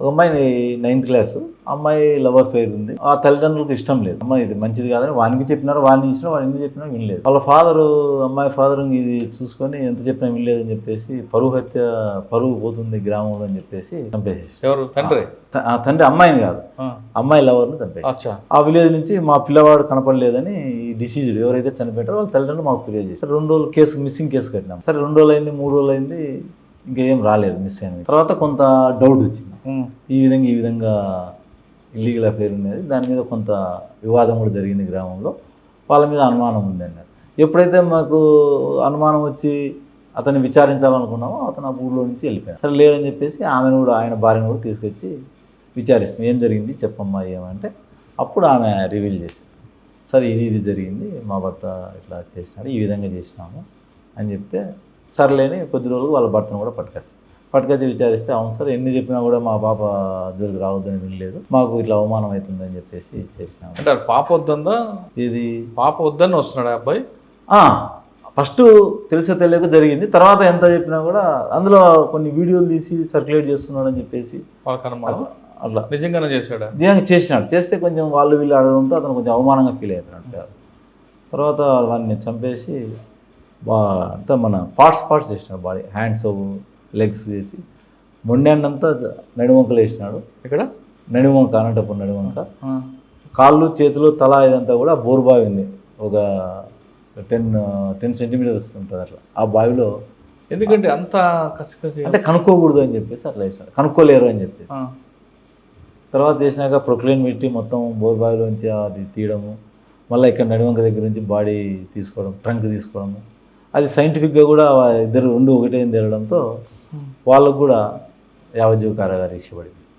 ఒక అమ్మాయి ninth class అమ్మాయి లవర్ ఫెయిర్ ఉంది. ఆ తల్లిదండ్రులకు ఇష్టం లేదు. అమ్మాయి ఇది మంచిది కాదని వానికి చెప్పినారు వాడిని ఇచ్చిన వాడు ఎన్ని చెప్పినా వినలేదు. వాళ్ళ ఫాదర్ అమ్మాయి ఫాదర్ ఇది చూసుకొని ఎంత చెప్పినా వినలేదని చెప్పేసి పరువు హత్య పరువు పోతుంది గ్రామంలో అని చెప్పేసి చంపేసేసి. ఎవరు? తండ్రి? తండ్రి అమ్మాయిని కాదు. అమ్మాయి లవర్ని చంపేసి. ఆ విలేజ్ నుంచి మా పిల్లవాడు కనపడలేదని ఈ డిసీజ్డ్ ఎవరైతే చనిపోయారో వాళ్ళ తల్లిదండ్రులు మాకు ఫిర్యాదు చేశారు. రెండు రోజులు కేసు మిస్సింగ్ కేసు కట్టినాం. సరే రెండు రోజులు అయింది మూడు రోజులు అయింది ఇంకేం రాలేదు మిస్ అయింది తర్వాత కొంత డౌట్ వచ్చింది. ఈ విధంగా ఈ విధంగా ఇల్లీగల్ అఫేర్ ఉన్నది. దాని మీద కొంత వివాదం కూడా జరిగింది గ్రామంలో. వాళ్ళ మీద అనుమానం ఉంది అన్నారు. ఎప్పుడైతే మాకు అనుమానం వచ్చి అతన్ని విచారించాలనుకున్నామో అతను ఆ ఊళ్ళో నుంచి వెళ్ళిపోయాడు. సరే లేదని చెప్పేసి ఆమెను కూడా ఆయన భార్యను కూడా తీసుకొచ్చి విచారిస్తాం. ఏం జరిగింది? చెప్పమ్మా ఏమంటే అప్పుడు ఆమె రివీల్ చేసింది. సరే ఇది ఇది జరిగింది. మా భర్త ఇట్లా చేసినాడు ఈ విధంగా చేసినాము అని చెప్తే సర్లేని కొద్ది రోజులు వాళ్ళ భర్తను కూడా పట్టుకొస్తాం. పట్టుకొచ్చి విచారిస్తే అవును సార్ ఎన్ని చెప్పినా కూడా మా పాప జోలికి రావద్దని వినలేదు. మాకు ఇట్లా అవమానం అవుతుందని చెప్పేసి చేసినాము అంటే పాప వద్దందా? ఇది పాప వద్దని వస్తున్నాడు అబ్బాయి? ఫస్ట్ తెలిసే తెలియక జరిగింది. తర్వాత ఎంత చెప్పినా కూడా అందులో కొన్ని వీడియోలు తీసి సర్క్యులేట్ చేస్తున్నాడని చెప్పేసి అట్లా నిజంగానే చేశాడా? నిజంగా చేసినాడు. చేస్తే కొంచెం వాళ్ళు వీళ్ళు అడగడంతో అతను కొంచెం అవమానంగా ఫీల్ అవుతున్నాడు. తర్వాత వాడిని చంపేసి అంతా మన పార్ట్స్ పార్ట్స్ చేసినాడు బాడీ హ్యాండ్స్ లెగ్స్ చేసి. మొండాన్నంతా నడివంకలు వేసినాడు. ఇక్కడ నడివంక అనంతపురం నడివంక కాళ్ళు చేతులు తల ఇదంతా కూడా బోరు బావి ఉంది. ఒక టెన్ టెన్ సెంటీమీటర్స్ ఉంటుంది అట్లా. ఆ బావిలో ఎందుకంటే అంత కసికసి అంటే కనుక్కోకూడదు అని చెప్పేసి అట్లా వేసినాడు. కనుక్కోలేరు అని చెప్పేసి. తర్వాత చేసినాక ప్రొక్లైన్ పెట్టి మొత్తం బోర్ బావిలోంచి అది తీయడము మళ్ళీ ఇక్కడ నడివంక దగ్గర నుంచి బాడీ తీసుకోవడం ట్రంక్ తీసుకోవడము. అది సైంటిఫిక్గా కూడా ఇద్దరు రెండు ఒకటే తేలడంతో ఉమ్. వాళ్ళకు కూడా యావజ్జీవ కారాగారి ఇష్టపడింది